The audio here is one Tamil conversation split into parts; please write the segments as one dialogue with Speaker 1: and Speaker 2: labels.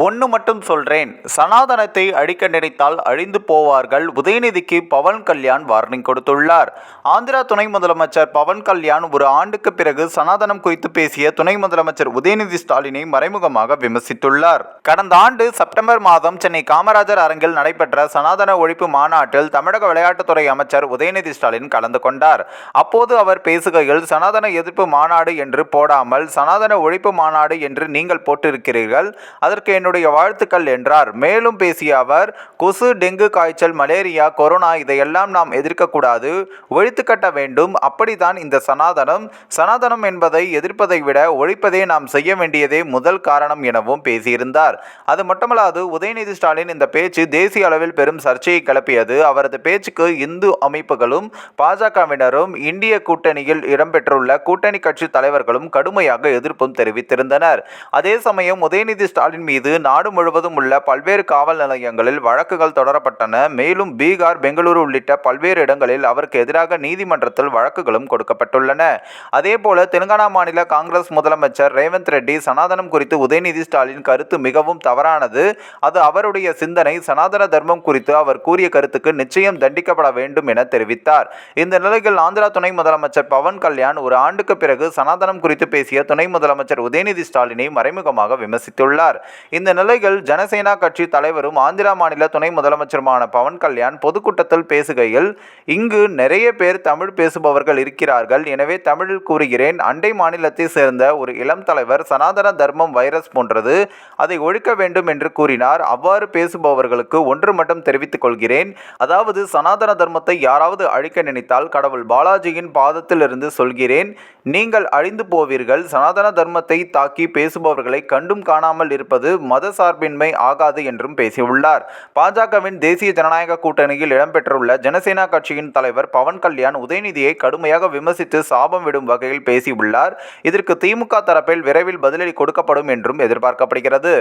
Speaker 1: ஒன்று மட்டும் சொல்கிறேன் சனாதனத்தை அழிக்க நினைத்தால் அழிந்து போவார்கள். உதயநிதிக்கு பவன் கல்யாண் வார்னிங் கொடுத்துள்ளார். ஆந்திரா துணை முதலமைச்சர் பவன் கல்யாண் ஒரு ஆண்டுக்கு பிறகு சனாதனம் குறித்து பேசிய துணை முதலமைச்சர் உதயநிதி ஸ்டாலினை மறைமுகமாக விமர்சித்துள்ளார். கடந்த ஆண்டு செப்டம்பர் மாதம் சென்னை காமராஜர் அரங்கில் நடைபெற்ற சனாதன ஒழிப்பு மாநாட்டில் தமிழக விளையாட்டுத்துறை அமைச்சர் உதயநிதி ஸ்டாலின் கலந்து கொண்டார். அப்போது அவர் பேசுகையில் சனாதன எதிர்ப்பு மாநாடு என்று போடாமல் சனாதன ஒழிப்பு மாநாடு என்று நீங்கள் போட்டிருக்கிறீர்கள். அதற்கு என்னுடைய வாழ்த்துக்கள் என்றார். மேலும் பேசிய அவர் கொசு டெங்கு காய்ச்சல் மலேரியா கொரோனா இதையெல்லாம் நாம் எதிர்க்கக்கூடாது ஒழித்து கட்ட வேண்டும். அப்படித்தான் இந்த சனாதனம். சனாதனம் என்பதை எதிர்ப்பதை விட ஒழிப்பதே நாம் செய்ய வேண்டியதே முதல் காரணம் எனவும் பேசியிருந்தார். அது மட்டுமல்லாது உதயநிதி ஸ்டாலின் இந்த பேச்சு தேசிய அளவில் பெரும் சர்ச்சையை கிளப்பியது. அவரது பேச்சுக்கு இந்து அமைப்புகளும் பாஜகவினரும் இந்திய கூட்டணியில் இடம்பெற்றுள்ள கூட்டணி கட்சி தலைவர்களும் கடுமையாக எதிர்ப்பும் தெரிவித்திருந்தனர். அதே சமயம் உதயநிதி ஸ்டாலின் மீது நாடு முழுவதும் உள்ள பல்வேறு காவல் நிலையங்களில் வழக்குகள் தொடரப்பட்டன. மேலும் பீகார் பெங்களூரு உள்ளிட்ட பல்வேறு இடங்களில் அவருக்கு எதிராக நீதிமன்றத்தில் வழக்குகளும் கொடுக்கப்பட்டுள்ளன. அதேபோல தெலுங்கானா மாநில காங்கிரஸ் முதலமைச்சர் ரேவந்த் ரெட்டி சனாதனம் குறித்து உதயநிதி ஸ்டாலின் கருத்து மிகவும் தவறானது. அது அவருடைய சிந்தனை சனாதன தர்மம் குறித்து அவர் கூறிய கருத்துக்கு நிச்சயம் தண்டிக்கப்பட வேண்டும் என தெரிவித்தார். இந்த நிலையில் ஆந்திரா துணை முதலமைச்சர் பவன் கல்யாண் ஒரு ஆண்டுக்கு பிறகு சனாதனம் குறித்து பேசிய துணை முதலமைச்சர் உதயநிதி ஸ்டாலினை மறைமுகமாக விமர்சித்துள்ளார். இந்த நிலையில் ஜனசேனா கட்சி தலைவரும் ஆந்திரா மாநில துணை முதலமைச்சருமான பவன் கல்யாண் பொதுக்கூட்டத்தில் பேசுகையில் இங்கு நிறைய பேர் தமிழ் பேசுபவர்கள் இருக்கிறார்கள். எனவே தமிழில் கூறுகிறேன். அண்டை மாநிலத்தை சேர்ந்த ஒரு இளம் தலைவர் சனாதன தர்மம் வைரஸ் போன்றது. அதை ஒழிக்க வேண்டும் என்று கூறினார். அவ்வாறு பேசுபவர்களுக்கு ஒன்று மட்டும் தெரிவித்துக் கொள்கிறேன். அதாவது சனாதன தர்மத்தை யாராவது அழிக்க நினைத்தால் கடவுள் பாலாஜியின் பாதத்திலிருந்து சொல்கிறேன். நீங்கள் அழிந்து போவீர்கள். சனாதன தர்மத்தை தாக்கி பேசுபவர்களை கண்டும் காணாமல் இருப்பது மத சார்பின்மை ஆகாது என்றும் பேசியுள்ளார். பாஜகவின் தேசிய ஜனநாயக கூட்டணியில் இடம்பெற்றுள்ள ஜனசேனா கட்சியின் தலைவர் பவன் கல்யாண் உதயநிதியை கடுமையாக விமர்சித்து சாபம் விடும் வகையில் பேசியுள்ளார். இதற்கு திமுக தரப்பில் விரைவில் பதிலடி கொடுக்கப்படும் என்றும் எதிர்பார்க்கப்படுகிறது.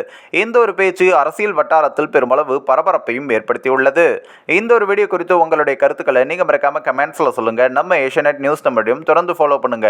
Speaker 1: இந்த ஒரு பேச்சு அரசியல் வட்டாரத்தில் பெருமளவு பரபரப்பையும் ஏற்படுத்தியுள்ளது. இந்த ஒரு வீடியோ குறித்து உங்களுடைய கருத்துக்களை நீங்க மறக்காம கமெண்ட்ஸ்ல சொல்லுங்க. நம்ம ஏஷியநெட் நியூஸ் நம்மளையும் தொடர்ந்து ஃபாலோ பண்ணுங்க.